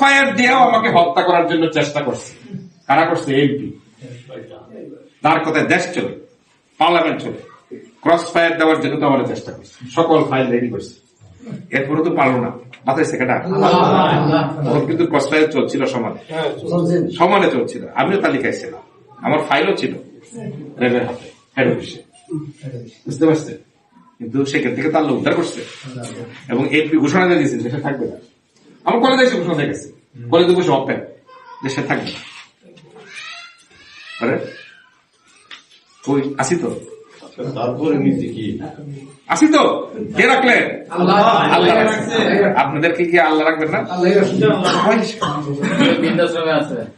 Fire দিয়েও আমাকে হত্যা করার জন্য চেষ্টা করছে। কারা করছে? এমপি। তার কথায় দেশ চলে পার্লামেন্ট চলে। ক্রস ফায়ার দেওয়ার জন্য তো আমার চেষ্টা করছে। সকল ফাইল রেডি করছে। এরপরে তো পারল না। মাথায় তখন কিন্তু ক্রস ফায়ার চলছিল সমানে। সমানে চলছিল। আমিও তালিকায় ছিলাম আমার ফাইলও ছিল রেবের হাতে হেড অফিসে বুঝতে পারছেন? কিন্তু সেখান থেকে তার উদ্ধার করছে। এবং এমপি ঘোষণা দিয়ে দিয়েছে দেশে থাকবে না। আমার কলেজে এসে ঘোষণা দিয়ে গেছে। কলেজে বসে অপেন দেশে থাকবে না আরে ওই আসি তো? তারপরে নীতি কি? আসি তো? কে রাখলেন আল্লাহ। আল্লাহ আপনাদেরকে কি আল্লাহ রাখবেন না?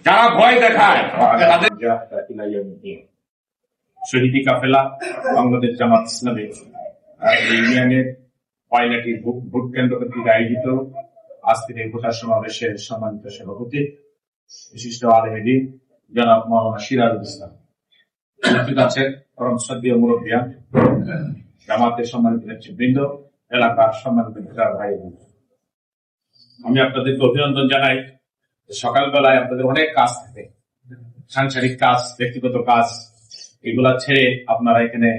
যারা ভয় দেখায় তাদের শহীদি কাফেলা বাংলাদেশ জামাত ইসলামী। ইউনিয়নের ভোট কেন্দ্র কর্তৃক আয়োজিত আজকের এই ভোটার সমাবেশের সম্মানিত সভাপতি, বিশিষ্ট আলমেদি জনাব মৌলানা সিরাজুল ইসলাম। উপস্থিত আছেন পরম শ্রদ্ধীয় মুরব্বিয়া জামাতের সম্মানিত নেতৃবৃন্দ, এলাকার সম্মানিত ভোটার ভাই আমি আপনাদেরকে অভিনন্দন জানাই সকালবেলায় আপনাদের অনেক কাজ থাকে, সাংসারিক কাজ, ব্যক্তিগত কাজ, এগুলা ছেড়ে আপনারা এখানে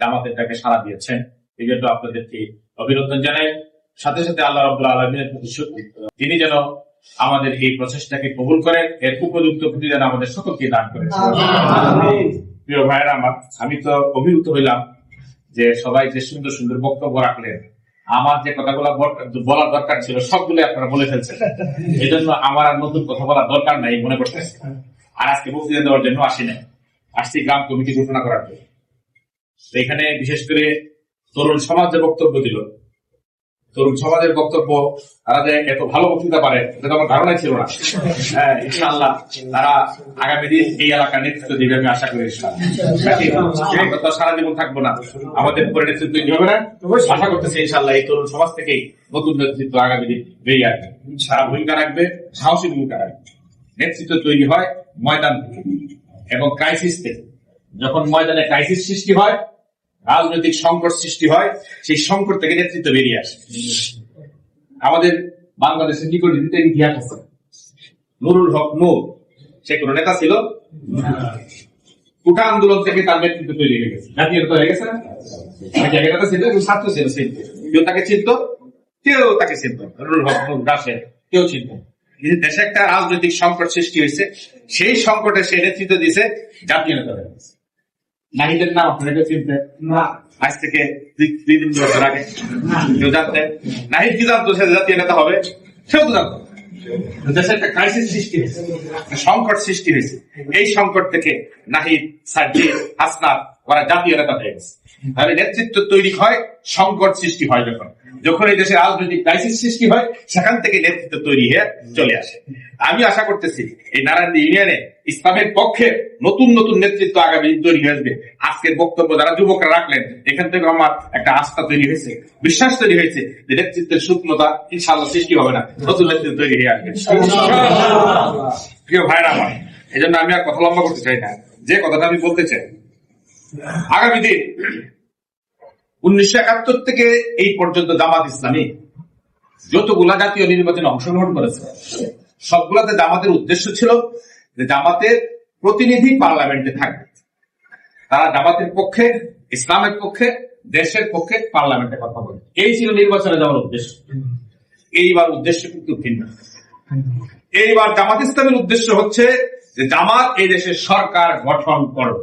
জামাতের ডাকে সাড়া দিয়েছেন। এই জন্য আপনাদেরকে অভিনন্দন জানাই। সাথে সাথে আল্লাহ রবুল্লা আলমিনের প্রতি শুকরিয়া। তিনি যেন আমাদের এই প্রচেষ্টাকে কবুল করেন এর উপযুক্ত প্রতি যেন আমাদের সকলকে দান করেন। প্রিয় ভাইরা আমার আমি তো অভিভূত হইলাম যে সবাই যে সুন্দর সুন্দর বক্তব্য রাখলেন আমার যে কথাগুলো বলার দরকার ছিল সবগুলো আপনারা বলে ফেলছেন। এই জন্য আমার আর নতুন কথা বলার দরকার নাই মনে করতেছে আর আজকে বক্তৃতা দেওয়ার জন্য আসি নাই। আসছি গ্রাম কমিটি ঘোষণা করার জন্য। এখানে বিশেষ করে তরুণ সমাজ যে বক্তব্য দিল তরুণ সমাজের বক্তব্য, তারা যে এত ভালো বক্তৃতা পারে, এটা তো আমার ধারণাই ছিল না। হ্যাঁ ইনশাআল্লাহ তারা আগামী দিন এই এলাকার নেতৃত্ব দিবে, আমি আশা করি ইনশাআল্লাহ। সারা জীবন থাকব না। আমাদের উপরে নেতৃত্ব তৈরি হবে না। আশা করতেছি ইনশাআল্লাহ এই তরুণ সমাজ থেকেই নতুন নেতৃত্ব আগামী দিন বেরিয়ে আসবে। তারা ভূমিকা রাখবে, সাহসী ভূমিকা রাখবে। নেতৃত্ব তৈরি হয় ময়দান থেকে। এবং ক্রাইসিস থেকে যখন ময়দানে ক্রাইসিস সৃষ্টি হয় রাজনৈতিক সংকট সৃষ্টি হয়, সেই সংকট থেকে নেতৃত্ব বেরিয়ে আসে। আমাদের বাংলাদেশের নিকট ইতিহাস আছে। নুরুল হক নূর সে কোন নেতা ছিল? কুটা আন্দোলন থেকে তার নেতৃত্ব তৈরি হয়ে গেছে। জাতীয় নেতা হয়ে গেছে না? জায়গাটা ছিল? একজন ছাত্র ছিল সেই কেউ তাকে চিনত? কেউ তাকে চিনত নুরুল হক নূর রাশেদ কেউ চিনত কিন্তু দেশে একটা রাজনৈতিক সংকট সৃষ্টি হয়েছে, সেই সংকটে সে নেতৃত্ব দিয়েছে জাতীয় নেতা হয়ে গেছে। নাহিদের নাম আপনারা কেউ চিনতেন আজ থেকে দুই দিন বছর আগে। কেউ জানতেন নাহিদ কি জানতো? সে জাতীয় নেতা হবে। সেও তো জানতো। দেশে একটা ক্রাইসিস সৃষ্টি হয়েছে। সংকট সৃষ্টি হয়েছে। এই সংকট থেকে নাহিদ সাজ্জি হাসনাত ওরা জাতীয় নেতা হয়ে গেছে। তাহলে নেতৃত্ব তৈরি হয় সংকট সৃষ্টি হয় যখন। যখন এই দেশে রাজনৈতিক ক্রাইসিস সৃষ্টি হয়, সেখান থেকে নেতৃত্ব তৈরি হয়ে চলে আসে। আমি আশা করতেছি, এই নারায়ণ ইউনিয়নে ইসলামের পক্ষে নতুন নতুন নেতৃত্ব আগামী তৈরি হয়ে আসবে। আজকের বক্তব্য যারা যুবকরা রাখলেন, এখান থেকে আমার একটা আস্থা তৈরি হয়েছে, বিশ্বাস তৈরি হয়েছে যে নেতৃত্বের সূক্ষ্মতা ইনশাআল্লাহ সৃষ্টি হবে না, নতুন নেতৃত্ব তৈরি হয়ে আসবে। প্রিয় ভাইরা আমার এই জন্য আমি আর কথা লম্বা করতে চাই না। যে কথাটা আমি বলতে চাই, আগামী দিন উনিশশো একাত্তর থেকে এই পর্যন্ত জামাত ইসলামী যতগুলা জাতীয় নির্বাচনে অংশগ্রহণ করেছে, সবগুলাতে জামাতের উদ্দেশ্য ছিল যে জামাতের প্রতিনিধি পার্লামেন্টে থাকবে। তারা জামাতের পক্ষে, ইসলামের পক্ষে, দেশের পক্ষে পার্লামেন্টে কথা বলে। এই ছিল নির্বাচনে যাওয়ার উদ্দেশ্য। এইবার উদ্দেশ্য কিন্তু ভিন্ন। এইবার জামাত ইসলামের উদ্দেশ্য হচ্ছে যে জামাত এই দেশের সরকার গঠন করবে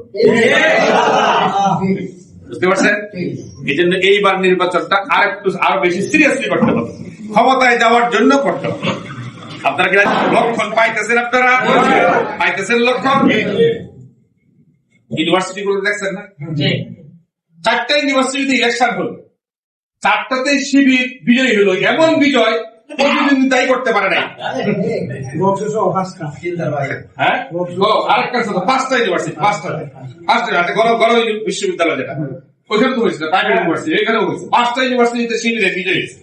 বুঝতে পারছেন? এই জন্য এইবার নির্বাচনটা আর একটু আরও বেশি সিরিয়াসলি করতে হবে। ক্ষমতায় যাওয়ার জন্য করতে হবে। আপনারা কি লক্ষণ পাইতেছেন আপনারা? পাইতেছেন লক্ষণ? ইউনিভার্সিটি গুলো দেখছেন না? চারটা ইউনিভার্সিটিতে ইলেকশন হলো। চারটাতে শিবির বিজয়ী হলো। এমন বিজয় প্রতিদ্বন্দ্বিতাই করতে পারে নাই। হ্যাঁ? আরেকটা পাঁচটা ইউনিভার্সিটি পাঁচটা। পাঁচটা গণ গণ বিশ্ববিদ্যালয় যেটা। তো হয়েছিল প্রাইভেট ইউনিভার্সিটি এখানেও হয়েছে পাঁচটা ইউনিভার্সিটিতে শিবিরে বিজয়ী। হয়েছে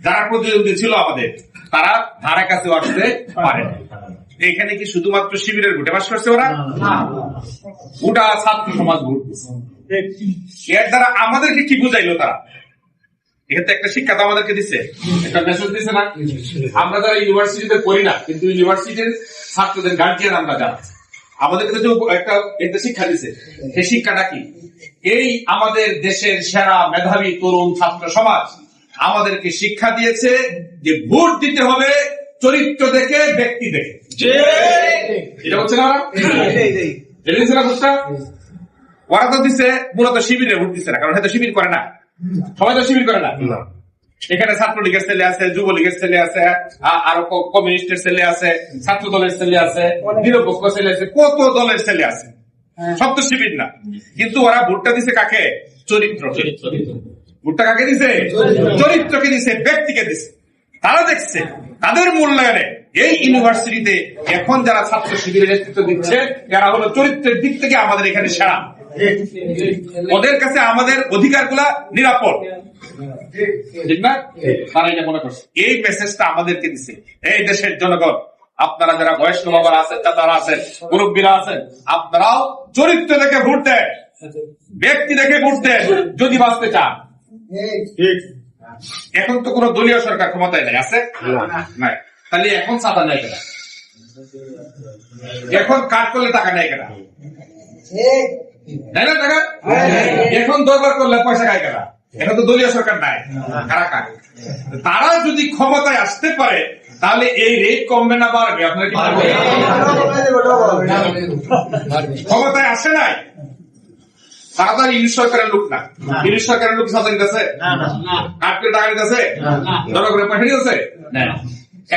যারা ছিল আমাদের তারা ধারা কাছে আসতে পারে এখানে কি শুধুমাত্র শিবিরের ভোটে বাস করছে ওরা? গোটা ছাত্র সমাজ ভোট এর দ্বারা আমাদেরকে কি বুঝাইলো তারা? এখানে একটা শিক্ষা তো আমাদেরকে দিচ্ছে। একটা মেসেজ দিচ্ছে না? আমরা যারা ইউনিভার্সিটিতে পড়ি না কিন্তু ইউনিভার্সিটির ছাত্রদের গার্জিয়ান আমরা যারা। আমাদেরকে তো একটা একটা শিক্ষা দিচ্ছে। সেই শিক্ষাটা কি? এই আমাদের দেশের সেরা মেধাবী তরুণ ছাত্র সমাজ আমাদেরকে শিক্ষা দিয়েছে যে ভোট দিতে হবে চরিত্র দেখে ব্যক্তি দেখে। এটা হচ্ছে না? ওরা? এটা দিচ্ছে না ভোটটা? ওরা তো দিচ্ছে মূলত শিবিরে ভোট দিচ্ছে না কারণ হয়তো শিবির করে না। সবাই তো শিবির করে না। এখানে ছাত্রলীগের ছেলে আছে যুবলীগের ছেলে আছে আরও কমিউনিস্টের ছেলে আছে ছাত্র দলের ছেলে আছে নিরপেক্ষ ছেলে আছে কত দলের ছেলে আছে? সব তো শিবির না। কিন্তু ওরা ভোটটা দিছে কাকে? চরিত্র ভোটটা কাকে দিছে? চরিত্রকে। দিছে ব্যক্তিকে দিছে। তারা দেখছে তাদের মূল্যায়নে এই ইউনিভার্সিটিতে এখন যারা ছাত্র শিবিরের নেতৃত্ব দিচ্ছে এরা হলো চরিত্রের দিক থেকে আমাদের এখানে সেরা। ওদের কাছে আমাদের অধিকারগুলা নিরাপদ। ঠিক না? তারা এটা মনে করছে। এই মেসেজটা আমাদেরকে দিচ্ছে এই দেশের জনগণ আপনারা যারা বয়স্ক বাবার আছেন দাদারা আছেন মুরব্বীরা আছেন আপনারাও চরিত্র দেখে ভোট দেন ব্যক্তি দেখে ভোট দেন যদি বাঁচতে চান। এখন তো কোন দলীয় সরকার ক্ষমতায় নেই আছে? নাই। তাহলে এখন চাঁদা নেয় কেনা? এখন কাজ করলে টাকা নেয় কেনা? নেয় না টাকা? এখন দরবার করলে পয়সা খায় কেনা? এখন তো দলীয় সরকার নাই। কারা খায়? তারা যদি ক্ষমতায় আসতে পারে তাহলে এই রেট কমবে না বাড়বে? আপনার কি ক্ষমতায় আসে নাই? তারা তো আর ইংলিশ সরকারের লোক না। ইংলিশ সরকারের লোক গেছে কাটকে টাকা দিতেছে? জনগণের পয়সা দিতেছে?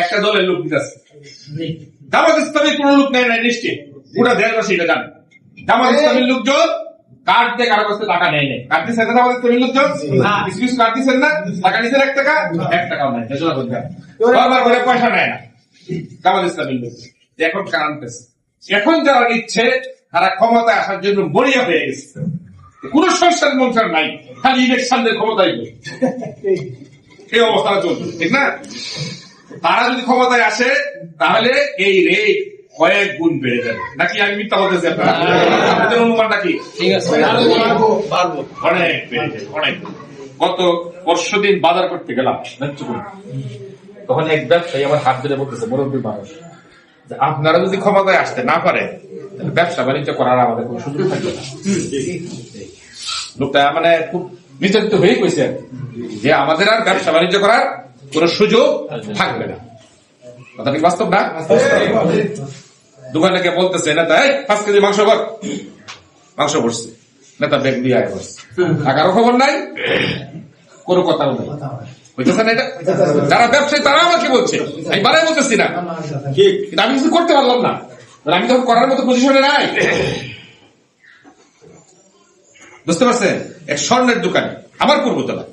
একটা দলের লোক দিতেছে। জামাত ইসলামের কোন লোক নেয় নাই নিশ্চিত। পুরো দেশবাসী এটা জানে। জামাত ইসলামের লোকজন কার্ড দিয়ে কারও কাছে টাকা নেয় নাই। কার্ড ইসলামের লোকজন? কিছু কিছু কার্ড দিচ্ছেন না টাকা নিচ্ছেন এক টাকা এক টাকাও বারবার করে পয়সা নেয় না। জামাত ইসলামের লোক। এখন এখন যারা নিচ্ছে তারা ক্ষমতায় আসার জন্য মরিয়া হয়ে গেছে। কোন সংসার মনসার নাই। খালি ইলেকশনের ক্ষমতায় এই অবস্থা চলছে ঠিক না? তারা যদি ক্ষমতায় আসে তাহলে এই রেট কয়েক গুণ বেড়ে যাবে। নাকি আমি মিথ্যা বলতেছি আপনারা? আপনাদের অনুমানটা কি? অনেক বেড়ে যাবে অনেক। গত পরশু দিন বাজার করতে গেলাম তখন এক ব্যবসায়ী আমার হাত ধরে বলতেছে মুরব্বী মানুষ যে আপনারা যদি ক্ষমতায় আসতে না পারে তাহলে ব্যবসা বাণিজ্য করার আমাদের কোনো সুযোগ থাকবে না। লোকটা মানে খুব নির্যাতিত হয়ে কইছে যে আমাদের আর ব্যবসা বাণিজ্য করার কোন সুযোগ থাকবে না। কথা কি বাস্তব না? দোকানে গিয়ে বলতেছে নেতা এই পাঁচ কেজি মাংস কর। মাংস পড়ছে নেতা ব্যাগ দিয়ে আয় বসছে টাকারও খবর নাই কোনো কথাও নাই। না এটা? যারা ব্যবসায়ী তারা আমাকে বলছে। আমি বানাই বলতেছি না। কিন্তু আমি কিছু করতে পারলাম না। আমি তখন করার মতো পজিশনে নাই। বুঝতে পারছেন? এক স্বর্ণের দোকানে আমার পূর্বতলা।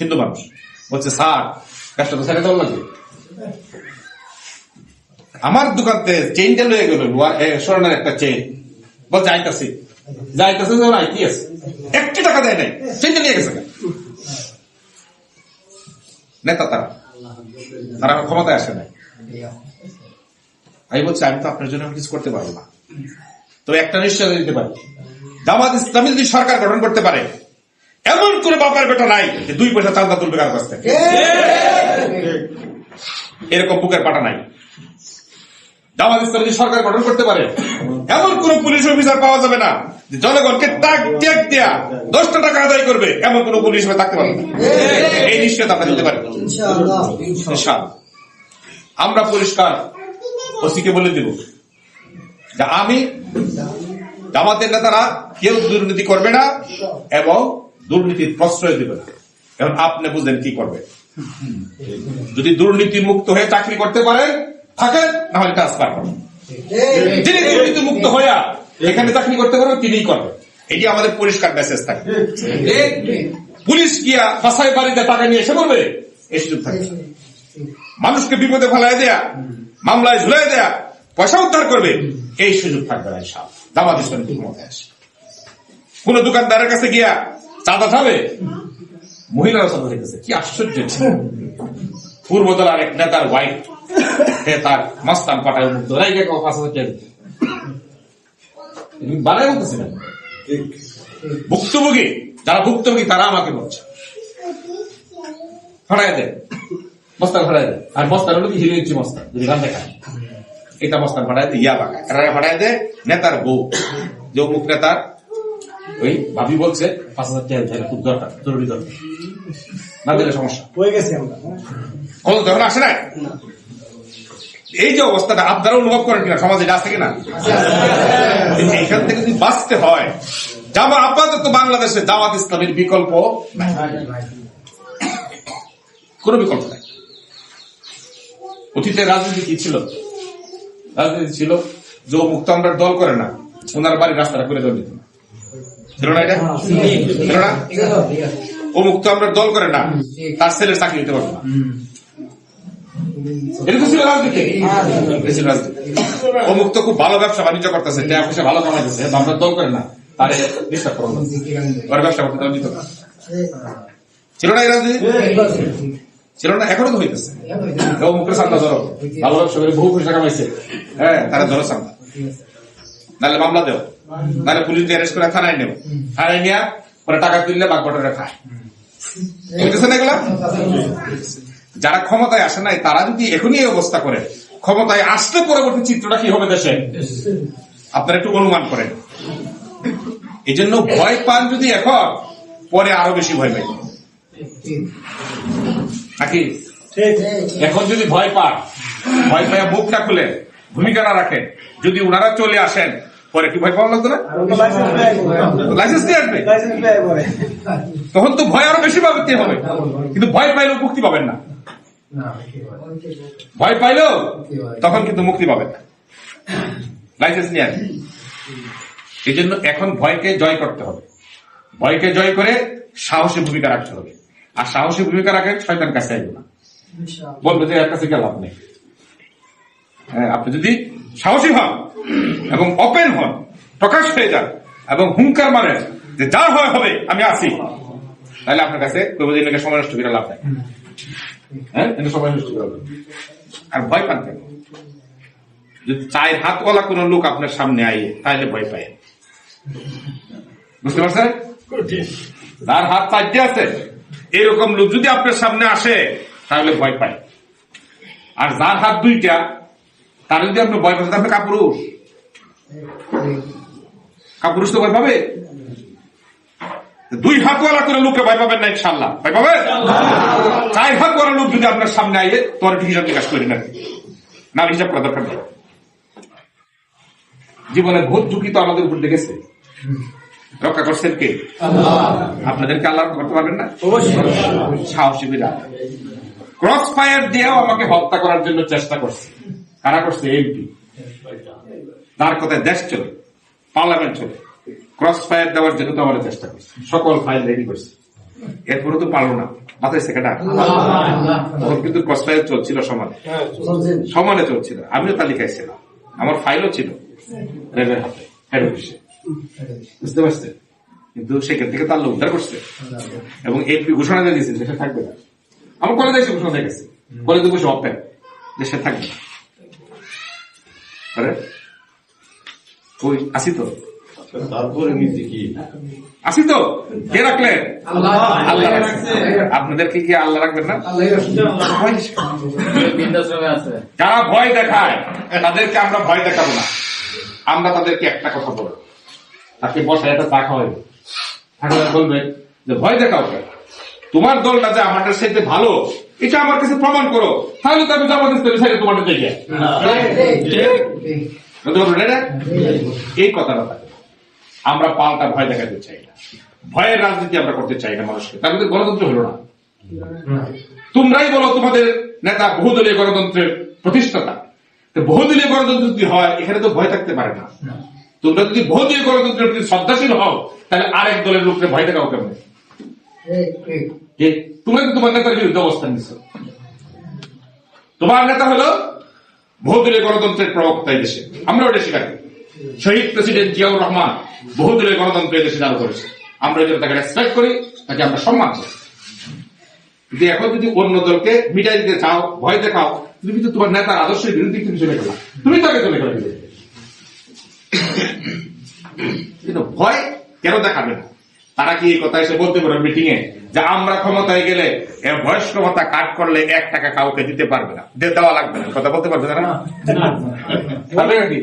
হিন্দু মানুষ। বলছে স্যার ব্যবসা তো ছেড়ে দেওয়া লাগবে আমার দোকানতে চেইনটা লয়ে গেল স্বর্ণের একটা চেইন বলছে আইতাছি যাইতাছে যখন আইতি আছে। একটি টাকা দেয় নাই। চেইনটা নিয়ে গেছে নেতা তারা। তারা ক্ষমতায় আসে নাই। আমি বলছি আমি তো আপনার জন্য কিছু করতে পারব না। তো একটা নিশ্চয়তা দিতে পারি। জামাত ইসলামী যদি সরকার গঠন করতে পারে এমন কোন বাবার বেটা নাই যে দুই পয়সা চান্দা তুলবে কার কাছ থেকে। এরকম বুকের পাটা নাই। জামাত ইসলাম যদি সরকার গঠন করতে পারে এমন কোন পুলিশ অফিসার পাওয়া যাবে না জনগণকে টাক টেক দেয়া দশটা টাকা আদায় করবে এমন কোন পুলিশ হিসেবে থাকতে পারবে না। এই নিশ্চয়তা আমরা দিতে পারি। আমরা পরিষ্কার ওসিকে বলে দেব যে আমি জামাতের নেতারা কেউ দুর্নীতি করবে না এবং দুর্নীতির প্রশ্রয় দেবে না। এখন আপনি বুঝলেন কি করবে। যদি দুর্নীতি মুক্ত হয়ে চাকরি করতে পারেন থাকেন না হলে ট্রান্সফার করেন। যিনি দুর্নীতি মুক্ত হইয়া এখানে চাকরি করতে পারবেন তিনিই করবেন। এটি আমাদের পরিষ্কার মেসেজ থাকে পুলিশ গিয়া ফাঁসাই বাড়িতে টাকা নিয়ে এসে করবে এই সুযোগ থাকবে। মানুষকে বিপদে ফেলায় দেয়া মামলায় ঝুলাই দেয়া পয়সা উদ্ধার করবে এই সুযোগ থাকবে না সব দামাদ ইসলামী আসে কোন দোকানদারের কাছে গিয়া চাঁদা খাবে মহিলারা চাঁদা দেখেছে কি আশ্চর্য। পূর্বতলার এক নেতার ওয়াইফ তার মাস্তান পাঠায় মুক্ত রাইগে কেউ পাঁচ হাজার টাকা বানাই বলতেছি না ভুক্তভোগী যারা ভুক্তভোগী তারা আমাকে বলছে। ফাড়াই দেয় মস্তান ফাড়াই দেয় আর মস্তান হলো কি? হিরো ইঞ্চি মস্তান যদি গান দেখায়। এটা মস্তান ফাড়াই দেয় ইয়া বাগায় কারা ফাড়াই দেয় নেতার বউ। যে অমুক নেতার ওই ভাবি বলছে পাঁচ হাজার টাকা হবে, খুব দরকার জরুরি দরকার। না দিলে সমস্যা। হয়ে গেছে আমরা কত যখন আসে না এই যে অবস্থাটা, আপনারা অনুভব করেন কিনা? সমাজে এটা আছে কিনা? এখান থেকে যদি বাঁচতে হয়, জামা আপাতত বাংলাদেশে জামাত ইসলামের বিকল্প কোনো বিকল্প নাই। অতীতে রাজনীতি কি ছিল? রাজনীতি ছিল যে মুক্ত আমরা দল করে না, ওনার বাড়ির রাস্তাটা করে ছিল না ও মুক্ত আমরা দল করে না, তার ছেলের চাকরি দিতে পারব না। এটা তো খুব ভালো ব্যবসা বাণিজ্য করতেছে, টাকা পয়সা ভালো কামাইতেছে আমরা দল করে না, তারে ডিস্টার্ব করব না। ওর ব্যবসা করতে যেত না। ছিল না রাজনীতি? ছিল না, এখনও তো হইতেছে। ও মুখের ধরো। ভালো ব্যবসা করে বহু পয়সা কামাইছে। হ্যাঁ তারা ধরো সামনে নাহলে মামলা দেও। নাহলে পুলিশ অ্যারেস্ট করে থানায় নেব থানায় নিয়ে পরে টাকা তুললে বাঘ খায়। বুঝতেছেন এগুলা? যারা ক্ষমতায় আসে নাই তারা যদি এখনই এই অবস্থা করে ক্ষমতায় আসলে পরবর্তী চিত্রটা কি হবে দেশে? আপনারা একটু অনুমান করেন। এই জন্য ভয় পান যদি এখন পরে আরও বেশি ভয় পাই। নাকি? এখন যদি ভয় পান ভয় পায় মুখ না খুলে ভূমিকা না রাখেন যদি ওনারা চলে আসেন পরে কি ভয় পাওয়া লাগতো না? লাইসেন্স দিয়ে আসবে। তখন তো ভয় আরও বেশি পাবে হবে। কিন্তু ভয় পাইলেও মুক্তি পাবেন না। ভয় পাইলেও তখন কিন্তু মুক্তি পাবেন না লাইসেন্স নিয়ে আসবে। এই জন্য এখন ভয়কে জয় করতে হবে। ভয়কে জয় করে সাহসী ভূমিকা রাখতে হবে। আর সাহসী ভূমিকা রাখেন শয়তান কাছে আইব না। বলবে যে এর কাছে লাভ নেই। হ্যাঁ, আপনি যদি সাহসী হন এবং ওপেন হন প্রকাশ হয়ে যান এবং হুঙ্কার মারেন যে যা হয় হবে আমি আছি। তাহলে আপনার কাছে এটাকে সময় নষ্ট করে লাভ নাই। হ্যাঁ? কিন্তু সময় নষ্ট করে লাভ নাই। আর ভয় পান কেন? যদি চায়ের হাতওয়ালা কোন লোক আপনার সামনে আইয়ে তাহলে ভয় পায়। বুঝতে পারছেন? যার হাত চারটে আছে। এরকম লোক যদি আপনার সামনে আসে তাহলে ভয় পায়। আর যার হাত দুইটা তার যদি আপনি ভয় পাচ্ছেন আপনি কাপুরুষ। কাপুরুষ তো ভয় পাবে? দুই হাতওয়ালা করে লোকে ভয় পাবেন না ইনশাল্লাহ ভয় পাবেন? চার হাতওয়ালা লোক যদি আপনার সামনে আইয়ে একটু হিসাব নিকাশ করি না না হিসাব করা দরকার নেই। জীবনের ভোট ঝুঁকি তো আমাদের উপর দেখেছে রক্ষা করছেন কে? আপনাদেরকে আল্লাহ করতে পারবেন না? সাহসী বিরাট ক্রস ফায়ার দিয়েও আমাকে হত্যা করার জন্য চেষ্টা করছে। কারা করছে? এমপি তার কথায় দেশ চলে পার্লামেন্ট চলে। ক্রস ফায়ার দেওয়ার জন্য তো আমরা চেষ্টা করছি। সকল ফাইল রেডি করছি। এরপরে তো পারল না। মাথায় সেকেন্ড তখন কিন্তু ক্রস ফায়ার চলছিল সমানে। সমানে চলছিল। আমিও তালিকায় ছিলাম আমার ফাইলও ছিল। রেলের হাতে হেড অফিসে বুঝতে পারছে কিন্তু সেখান থেকে তার উদ্ধার করছে। এবং এমপি ঘোষণা দিয়ে দিয়েছে দেশে থাকবে না। আমার কলেজে এসে ঘোষণা দিয়ে গেছে। কলেজে বসে অপেন দেশে থাকবে না। ওই আসি তো। তারপরে নীতি কি? আসি তো? কে রাখলেন আল্লাহ রাখছে। আপনাদেরকে কি আল্লাহ রাখবেন না? যারা ভয় দেখায় তাদেরকে আমরা ভয় দেখাবো না। আমরা তাদেরকে একটা কথা বলব। তাকে বসায় একটা চা খাওয়াইবো ঠাকুর বলবে যে ভয় দেখাও কেন? তোমার দলটা যে আমাদের সাথে ভালো এটা আমার কাছে প্রমাণ করো। তাহলে তো আমি জামাত ইসলামের সাথে তোমাদের দেখে এটা? এই কথাটা আমরা পাল্টা ভয় দেখাতে চাই না। ভয়ের রাজনীতি আমরা করতে চাই না মানুষকে। তার মধ্যে গণতন্ত্র হলো না। তোমরাই বলো তোমাদের নেতা বহুদলীয় গণতন্ত্রের প্রতিষ্ঠাতা। বহুদলীয় গণতন্ত্র যদি হয়, এখানে তো ভয় থাকতে পারে না। তোমরা যদি বহুদলীয় গণতন্ত্রের প্রতি শ্রদ্ধাশীল হও, তাহলে আরেক দলের লোককে ভয় দেখাও কেমন? তোমরা তোমার নেতার বিরুদ্ধে অবস্থান নিচ্ছ তোমার নেতা হলো বহুদলীয় গণতন্ত্রের প্রবক্তা এই দেশে। আমরা ওটা স্বীকার শহীদ প্রেসিডেন্ট জিয়াউর রহমান। বহুদলীয় গণতন্ত্র দেশে চালু করেছে। আমরা যদি তাকে রেসপেক্ট করি, তাকে আমরা সম্মান করি। কিন্তু এখন যদি অন্য দলকে মিটাই দিতে চাও, ভয় দেখাও, তুমি কিন্তু তোমার নেতার আদর্শের বিরুদ্ধে কিন্তু চলে গেলা। তুমি তাকে চলে গেলে ভয় কেন দেখাবে না? কি এই কথা এসে বলতে পারে মিটিং এ যে আমরা ক্ষমতায় গেলে এ বয়স্ক ভাতা কাট করলে এক টাকা কাউকে দিতে পারবে না। দেওয়া লাগবে না। কথা বলতে পারবে না? পারবে নাকি?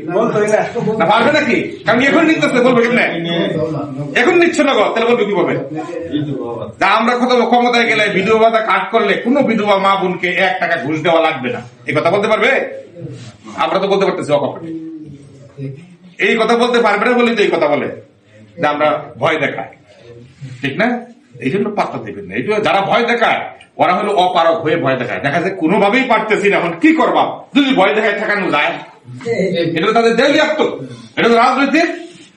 না পারবে নাকি? কারণ এখন নিতেছে বলবে কেমনে? এখন নিচ্ছে না তাহলে বলবে কি বলবে যা আমরা কত ক্ষমতায় গেলে বিধবা ভাতা কাট করলে কোন বিধবা মা বোনকে এক টাকা ঘুষ দেওয়া লাগবে না। এই কথা বলতে পারবে? আমরা তো বলতে পারতেছি অকপটে। এই কথা বলতে পারবে না বলেই তো এই কথা বলে। যে আমরা ভয় দেখাই ঠিক না? এই জন্য পাত্তা দেবেন না। এই জন্য যারা ভয় দেখায়, ওরা হলো অপারক হয়ে ভয় দেখায়। দেখা যায় কোনোভাবেই পারতেছি না, এখন কি করবা? যদি ভয় দেখায় ঠেকানো যায়? এটা তো তাদের দেউলিয়াত্ম এটা তো রাজনৈতিক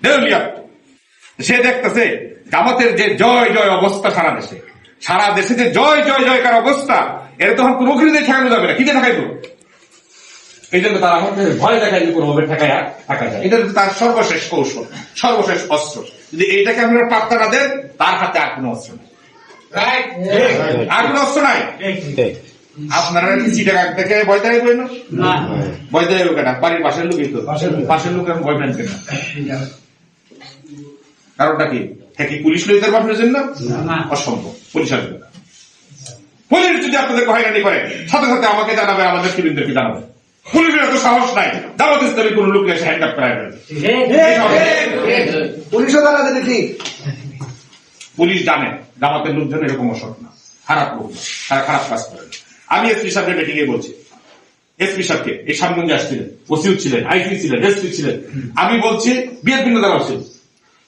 দেউলিয়াত্ম সে দেখতেছে, জামাতের যে জয় জয় অবস্থা সারা দেশে। সারা দেশে যে জয় জয়, জয়কার অবস্থা এটা তখন কোনো দিয়ে ঠেকানো যাবে না। কি ঠেকাইবো এই জন্য তারা আমাদের ভয় দেখায় যে কোনোভাবে ঠেকায় থাকা যায়। এটা তার সর্বশেষ কৌশল সর্বশেষ অস্ত্র। যদি এইটাকে আপনারা পাত্তা না দেন তার হাতে আর কোনো অস্ত্র নেই। আর কোনো অস্ত্র নাই? আপনারা কি চিটাগাং থেকে ভয় বই না? ভয় দেখাই কেন বাড়ির পাশের লোকই তো। পাশের লোক। এখন ভয় পেন কেন কারণটা কি? হ্যাঁ কি পুলিশ লইতে পারবেন জন্য? অসম্ভব। পুলিশ আসবে না। পুলিশ যদি আপনাদের হয়রানি করে সাথে সাথে আমাকে জানাবে আমাদের সিভিলদেরকে জানাবে। পুলিশের এত সাহস নাই। ইসলামী কোন লোক এসে হ্যান্ড আপ করায় পুলিশও দাঁড়াতে দেখি পুলিশ জানে লোকজন এরকম অসৎ না খারাপ লোক না তারা খারাপ কাজ আমি এসপি সাহেবের মিটিং এ বলছি। এসপি সাহেবকে এই সামগঞ্জে আসছিলেন ওসিউ ছিলেন আইসি ছিলেন এসপি ছিলেন। আমি বলছি বিএনপি নেতারা ছিল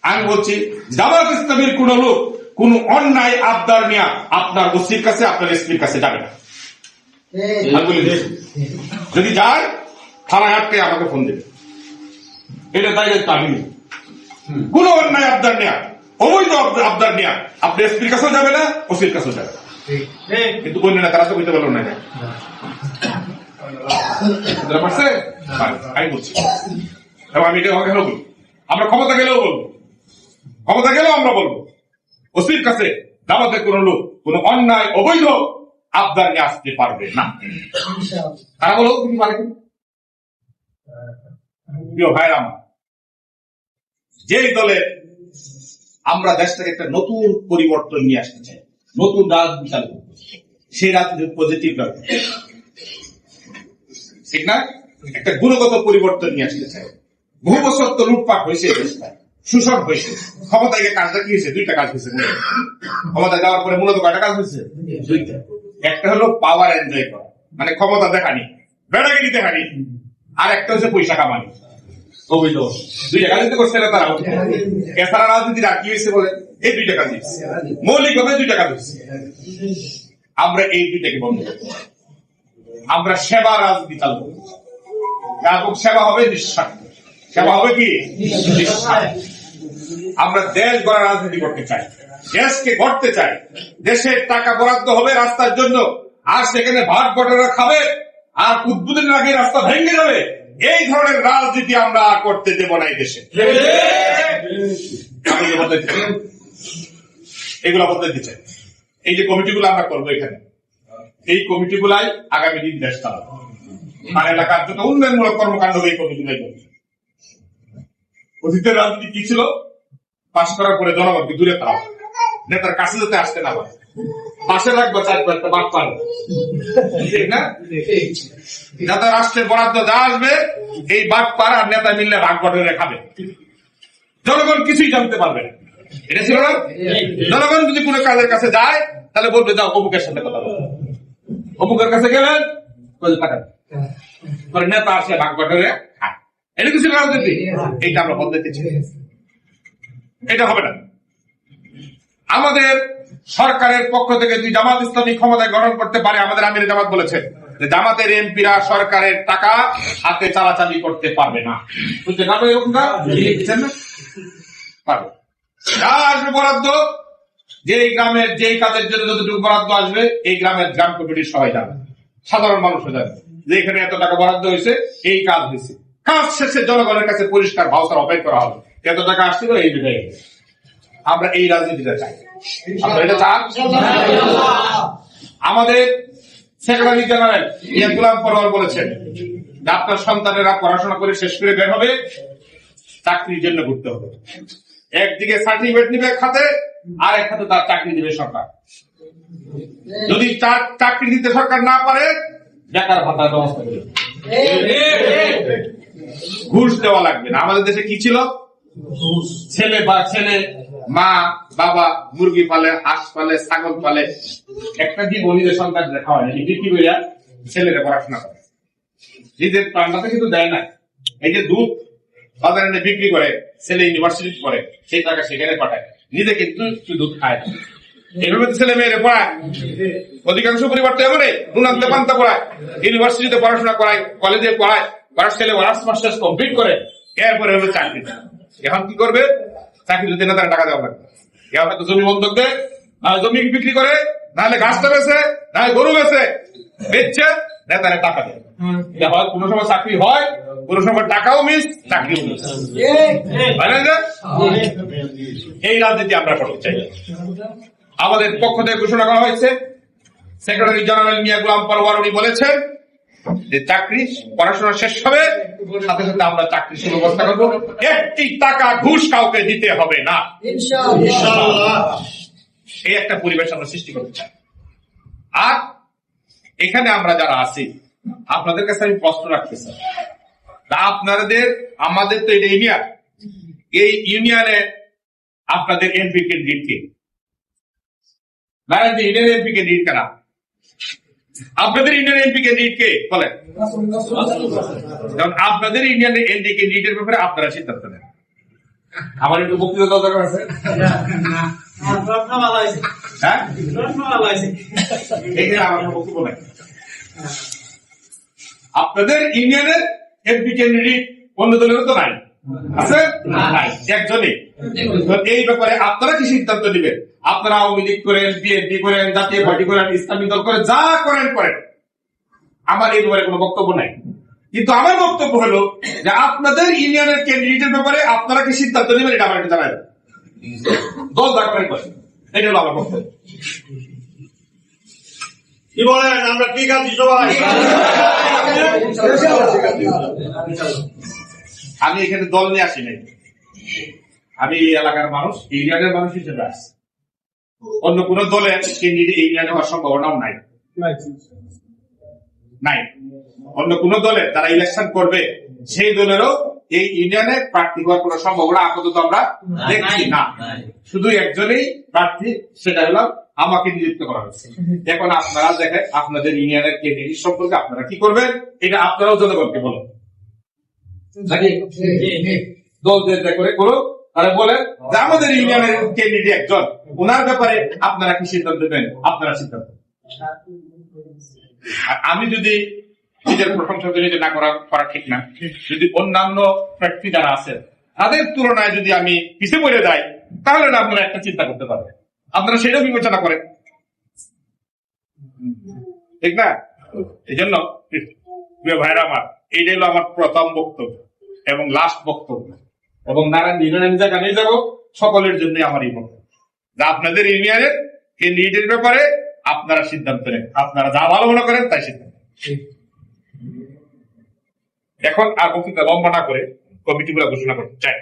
আমি বলছি জামাত ইসলামের কোন লোক কোন অন্যায় আবদার নিয়ে আপনার ওসির কাছে আপনার এসপির কাছে যাবে না। যদি যায় থানায় আটকে আমাকে ফোন দেবে। এটা আমি নিই। কোন অন্যায় আবদার নেয়া অবৈধ আবদার নেয়া আপনি এসপির কাছেও যাবে না ওসির কাছেও যাবে না। কিন্তু বললেন না তারা তো বুঝতে পারল না পারছে? আমি বলছি। আমি এটা আমাকে বলব। আমরা ক্ষমতা গেলেও বলব। ক্ষমতা গেলেও আমরা বলব। ওসির কাছে দাবাতে কোন লোক কোন অন্যায় অবৈধ আবদার আসতে পারবে না। তারা বলো? তুমি পারে? প্রিয় ভাইরা আমার, যেই দলের আমরা দেশ থেকে একটা নতুন পরিবর্তন নিয়ে আসতে চাই, নতুন রাজনীতি চালু সেই রাজনীতি পজিটিভ রাজনীতি ঠিক না? একটা গুণগত পরিবর্তন নিয়ে আসতে চাই। বহু বছর তো লুটপাট হয়েছে শোষণ হয়েছে। ক্ষমতায় কাজটা কি হয়েছে? দুইটা কাজ হয়েছে। ক্ষমতায় যাওয়ার পরে মূলত কয়টা কাজ হয়েছে? দুইটা। একটা হলো পাওয়ার এনজয় করা মানে ক্ষমতা দেখানি বেড়াগিরি দেখানি, আর একটা হচ্ছে পয়সা কামানি। করছে না তারা আর কি হয়েছে বলে এই আমরা এই দুইটাকে বন্ধ আমরা সেবা রাজনীতি চালু সেবা হবে নিঃস্বার্থ। সেবা হবে কি? আমরা দেশ গড়া রাজনীতি করতে চাই। দেশকে গড়তে চাই। দেশের টাকা বরাদ্দ হবে রাস্তার জন্য। আর সেখানে ভাট বটরা খাবে, আর উদ্বোধনের আগে রাস্তা ভেঙে যাবে। এই ধরনের রাজনীতি আমরা করতে দেব না এই দেশে। এগুলো বদলাতে চাই। এই যে কমিটিগুলো আমরা করব এখানে, এই কমিটিগুলাই আগামী দিন দেশ চালাবে। আর এলাকার যত উন্নয়নমূলক কর্মকাণ্ড এই কমিটিগুলাই করবে। অতীতের রাজনীতি কি ছিল? পাশ করার পরে জনগণকে দূরে তাড়াও নেতার কাছে যেতে আসতে না পারে। পাশে রাখব চার পাঁচটা বাদ পারবে ঠিক না? যাতে রাষ্ট্রের বরাদ্দ যা আসবে এই বাদ পার আর নেতা মিললে ভাগ বটরে খাবে। জনগণ কিছুই জানতে পারবে না। এটা ছিল না? জনগণ যদি কোনো কাজের কাছে যায় তাহলে বলবে যাও অমুকের সাথে কথা বলো। অমুকের কাছে গেলেন বলবে পরে নেতা আসে ভাগ বটরে খায়। এটা কিছু রাজনীতি? এইটা আমরা বদলাতে চাই এটা হবে না। আমাদের সরকারের পক্ষ থেকে যদি জামাত ইসলামী ক্ষমতায় গ্রহণ করতে পারে আমাদের আমির জামাত বলেছে যে জামাতের এমপিরা সরকারের টাকা হাতে চালাচালি করতে পারবে না। না? পারবে। যা আসবে বরাদ্দ যেই গ্রামের যেই কাজের জন্য যতটুকু বরাদ্দ আসবে এই গ্রামের গ্রাম কমিটির সবাই যাবে। সাধারণ মানুষও যাবে। যে এখানে এত টাকা বরাদ্দ হয়েছে এই কাজ হয়েছে। কাজ শেষে জনগণের কাছে পরিষ্কার ভাউচার অপেক করা হবে। এত টাকা আসছিল এই জায়গায় আমরা এই রাজনীতিটা চাই। আপনারা এটা চান? আমাদের সেক্রেটারি জেনারেল ইয়া গুলাম পরোয়ার বলেছেন যে আপনার সন্তানেরা পড়াশোনা করে শেষ করে বের হবে চাকরির জন্য ঘুরতে হবে। একদিকে সার্টিফিকেট নিবে এক খাতে আর এক খাতে তার চাকরি দিবে সরকার। যদি তার চাকরি দিতে সরকার না পারে বেকার ভাতার ব্যবস্থা করবে। ঘুষ দেওয়া লাগবে না। আমাদের দেশে কি ছিল? ছেলে বা ছেলে মা, বাবা, মুরগি পালে, হাঁস পালে, ছাগল পালে, একটা জীবন নিজের সন্তান দেখা হয় এই বিক্রি করিয়া ছেলেরা পড়াশোনা করে? নিজের প্রাণটাতে কিন্তু দেয় না। এই যে দুধ বাজারে এনে বিক্রি করে, ছেলে ইউনিভার্সিটি পড়ে, সেই টাকা সেখানে পাঠায়। নিজে কিন্তু দুধ খায়। না। এইভাবে ছেলে মেয়েরে পড়ায়। অধিকাংশ পরিবার তো এমনই নুনান্তে পান্তা পড়ায় ইউনিভার্সিটিতে পড়াশোনা করায় কলেজে পড়ায় পড়ার ছেলে অনার্স মাস্টার্স কমপ্লিট করে, এরপরে হলো চাকরি। এখন কি করবে? চাকরি যদি না তারা টাকা দেওয়া লাগবে। জমি বন্ধক দেয় না জমি বিক্রি করে নাহলে গাছটা বেছে নাহলে গরু বেছে বেচছে নেতারা টাকা দেয়। হয় কোনো সময় চাকরি হয় কোনো সময় টাকাও মিস চাকরিও মিস? এই রাজনীতি আমরা করতে চাই। আমাদের পক্ষ থেকে ঘোষণা করা হয়েছে সেক্রেটারি জেনারেল মিয়া গুলাম পরওয়ার উনি বলেছেন যে চাকরি পড়াশোনা শেষ হবে সাথে সাথে আমরা চাকরি সুব্যবস্থা করব। একটি টাকা ঘুষ কাউকে দিতে হবে না। এই একটা পরিবেশ আমরা সৃষ্টি করতে চাই। আর এখানে আমরা যারা আছি আপনাদের কাছে আমি প্রশ্ন রাখতে চাই। আপনাদের আমাদের তো এটা ইউনিয়ন এই ইউনিয়নে আপনাদের এমপি ক্যান্ডিডেট কে? ইউনিয়ন এমপি ক্যান্ডিডেট কারা আপনাদের ইউনিয়ন এমপি ক্যান্ডিডেট কে বলেন। যেমন আপনাদের ইউনিয়নের এমপি ক্যান্ডিডেটের ব্যাপারে আপনারা সিদ্ধান্ত নেন। আমার একটু বক্তৃতা দরকার আছে? হ্যাঁ? আপনাদের ইউনিয়নের এমপি ক্যান্ডিডেট অন্য দলেরও তো নাই। আছে? নাই। একজনই। এই ব্যাপারে আপনারা কি সিদ্ধান্ত নেবেন? আপনারা আওয়ামী লীগ করেন বিএনপি করেন জাতীয় পার্টি করেন ইসলামী দল করেন যা করেন করেন। আমার এই ব্যাপারে কোনো বক্তব্য নাই। কিন্তু আমার বক্তব্য হলো যে আপনাদের ইউনিয়নের ক্যান্ডিডেটের ব্যাপারে আপনারা কি সিদ্ধান্ত নেবেন এটা আমার জানাই দল এটা হলো আমার বক্তব্য। কি বলেন আমরা ঠিক আছি সবাই? আমি এখানে দল নিয়ে আসি নাই। আমি এই এলাকার মানুষ ইউনিয়নের মানুষ হিসেবে আসছি। অন্য কোন দলের ক্যান্ডিডেট এই ইউনিয়নে হওয়ার সম্ভাবনাও নাই। নাই। অন্য কোন দলের তারা ইলেকশন করবে সেই দলেরও এই ইউনিয়নে প্রার্থী হওয়ার কোন সম্ভাবনা আপাতত আমরা দেখছি না। শুধু একজনেই প্রার্থী সেটা হলো আমাকে নিযুক্ত করা হয়েছে। এখন আপনারা দেখেন আপনাদের ইউনিয়নের ক্যান্ডিডেট সম্পর্কে আপনারা কি করবেন এটা আপনারাও জনগণকে বলুন। নাকি? দল যেটা করে করুক তারা বলেন যে আমাদের ইউনিয়নের ক্যান্ডিডেট একজন। ওনার ব্যাপারে আপনারা কি সিদ্ধান্ত দেবেন আপনারা সিদ্ধান্ত আমি যদি নিজের প্রশংসা যদি না করা করা ঠিক না, যদি অন্যান্য প্রার্থী যারা আছেন, তাদের তুলনায় যদি আমি পিছিয়ে পড়ে যাই, তাহলে না আপনারা একটা চিন্তা করতে পারবেন। আপনারা সেটাও বিবেচনা করেন। ঠিক না? এই জন্য ভাইরা আমার, এইটাই হলো আমার প্রথম বক্তব্য এবং লাস্ট বক্তব্য। এবং নারায়ণ ইউনিয়ন আমি জায়গা জানিয়ে যাব সকলের জন্য আমার এই বক্তব্য। যা আপনাদের ইউনিয়নের ক্যান্ডিডেটের ব্যাপারে আপনারা সিদ্ধান্ত নেন। আপনারা যা ভালো মনে করেন তাই সিদ্ধান্ত এখন আর বক্তৃতা লম্বা না করে কমিটি গুলা ঘোষণা করতে চাই।